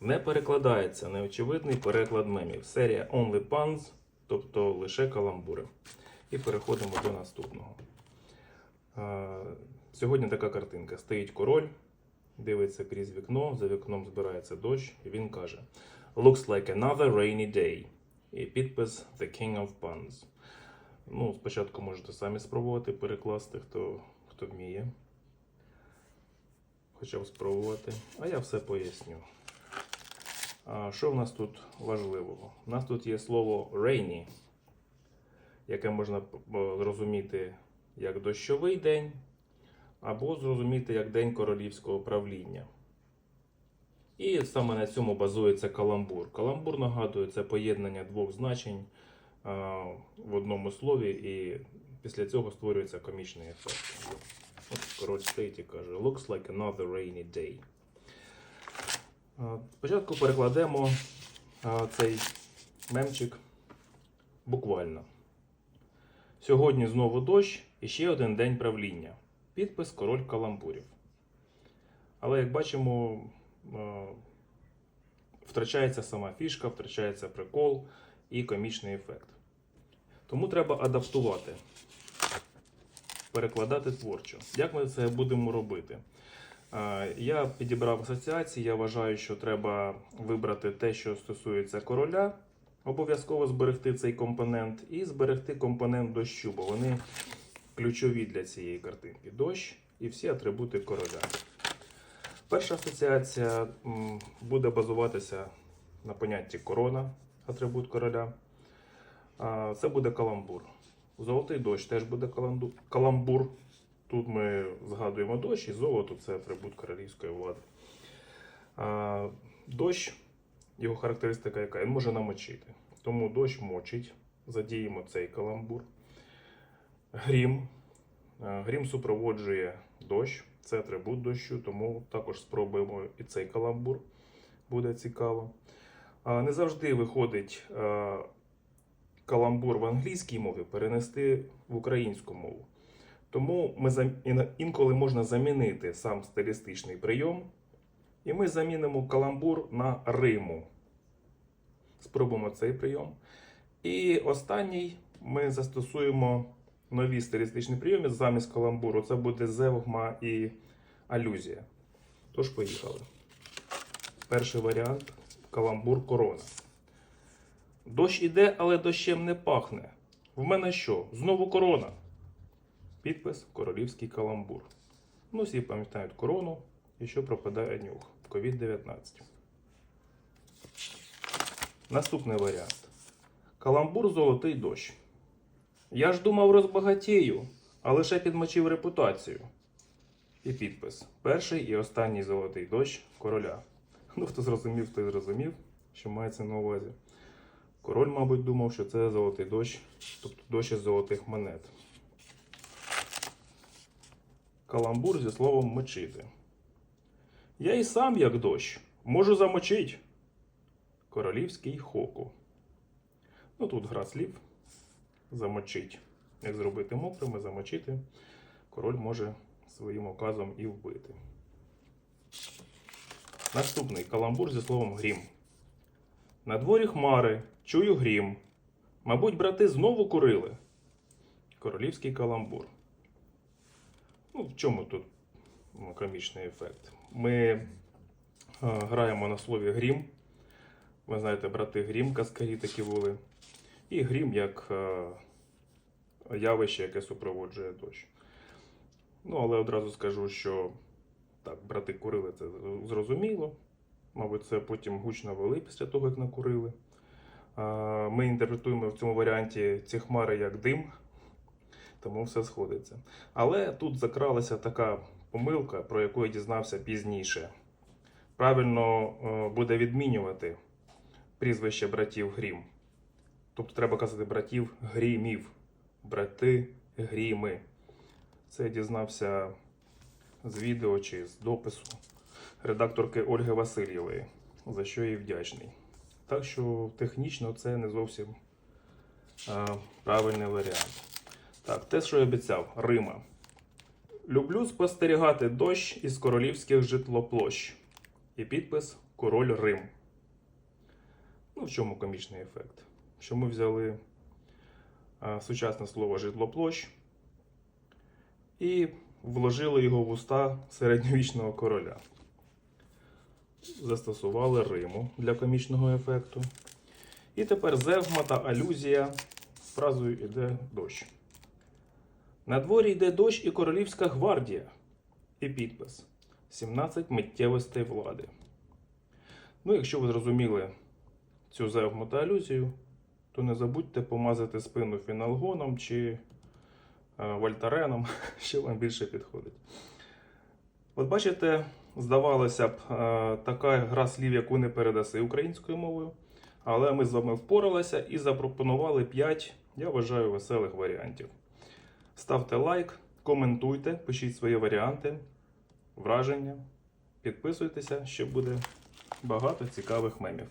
Не перекладається неочевидний переклад мемів. Серія Only Puns, тобто лише каламбури. І переходимо до наступного. Сьогодні така картинка. Стоїть король, дивиться крізь вікно, за вікном збирається дощ, і він каже: Looks like another rainy day. І підпис The King of Puns. Ну, спочатку можете самі спробувати перекласти, хто, хто вміє. Хоча спробувати. А я все поясню. Що в нас тут важливого? У нас тут є слово rainy, яке можна п- зрозуміти як дощовий день, або зрозуміти як день королівського правління. І саме на цьому базується каламбур. Каламбур нагадує це поєднання двох значень а, в одному слові, і після цього створюється комічний ефект. От король стоїть і каже: Looks like another rainy day. Спочатку перекладемо цей мемчик буквально. Сьогодні знову дощ і ще один день правління. Підпис король каламбурів. Але як бачимо, втрачається сама фішка, втрачається прикол і комічний ефект. Тому треба адаптувати, перекладати творчо. Як ми це будемо робити? Я підібрав асоціації. Я вважаю, що треба вибрати те, що стосується короля, обов'язково зберегти цей компонент, і зберегти компонент дощу, бо вони ключові для цієї картинки. Дощ і всі атрибути короля. Перша асоціація буде базуватися на понятті корона, атрибут короля. Це буде каламбур. Золотий дощ теж буде каламбур. Тут ми згадуємо дощ і золото це атрибут королівської влади. А, Дощ, його характеристика яка? Він може намочити. Тому дощ мочить. Задіємо цей каламбур. Грім. Грім супроводжує дощ, це атрибут дощу, тому також спробуємо і цей каламбур. Буде цікаво. Не завжди виходить каламбур в англійській мові перенести в українську мову. Тому ми інколи можна замінити сам стилістичний прийом, і ми замінимо каламбур на риму. Спробуємо цей прийом. І останній ми застосуємо нові стилістичні прийоми замість каламбуру. Це буде зевгма і алюзія. Тож поїхали. Перший варіант каламбур корона. Дощ іде, але дощем не пахне. В мене що? Знову корона. Підпис королівський каламбур. Ну, всі пам'ятають корону і що пропадає нюх. COVID-19. Наступний варіант. Каламбур золотий дощ. Я ж думав розбагатію, а лише підмочив репутацію. І підпис. Перший і останній золотий дощ короля. Ну, хто зрозумів, той зрозумів, що мається на увазі. Король, мабуть, думав, що це золотий дощ, тобто дощ із золотих монет. Каламбур зі словом мочити. Я і сам, як дощ, можу замочить. Королівський хоку. Ну тут гра слів. Замочить. Як зробити мокрими, замочити. Король може своїм оказом і вбити. Наступний каламбур зі словом грім. На дворі хмари, чую грім. Мабуть, брати знову курили. Королівський каламбур. Ну, в чому тут комічний ефект? Ми е, граємо на слові грім. Ви знаєте, брати грім, каскарі такі були. І грім як е, явище, яке супроводжує дощ. Ну, але одразу скажу, що так, брати курили, це зрозуміло. Мабуть, це потім гучно вели після того, як накурили. А, Ми інтерпретуємо в цьому варіанті ці хмари як дим, тому все сходиться. Але тут закралася така помилка, про яку я дізнався пізніше. Правильно е, буде відмінювати прізвище братів Грім. Тобто треба казати братів Грімів. Брати Гріми. Це я дізнався з відео чи з допису редакторки Ольги Васильєвої, за що їй вдячний. Так що технічно це не зовсім а, правильний варіант. Так, те, що я обіцяв, Рима. Люблю спостерігати дощ із королівських житлоплощ. І підпис король Рим. Ну, в чому комічний ефект? Що ми взяли а, сучасне слово житлоплощ і вложили його в уста середньовічного короля. Застосували Риму для комічного ефекту. І тепер зевма та алюзія фразою іде дощ. На дворі йде дощ і королівська гвардія. І підпис: 17 миттєвостей влади. Ну, якщо ви зрозуміли цю зевму та алюзію, то не забудьте помазати спину фіналгоном чи е, вольтареном, що вам більше підходить. От бачите, здавалося б, е, така гра слів, яку не передаси українською мовою. Але ми з вами впоралися і запропонували 5, я вважаю, веселих варіантів. Ставте лайк, коментуйте, пишіть свої варіанти, враження, підписуйтеся, ще буде багато цікавих мемів.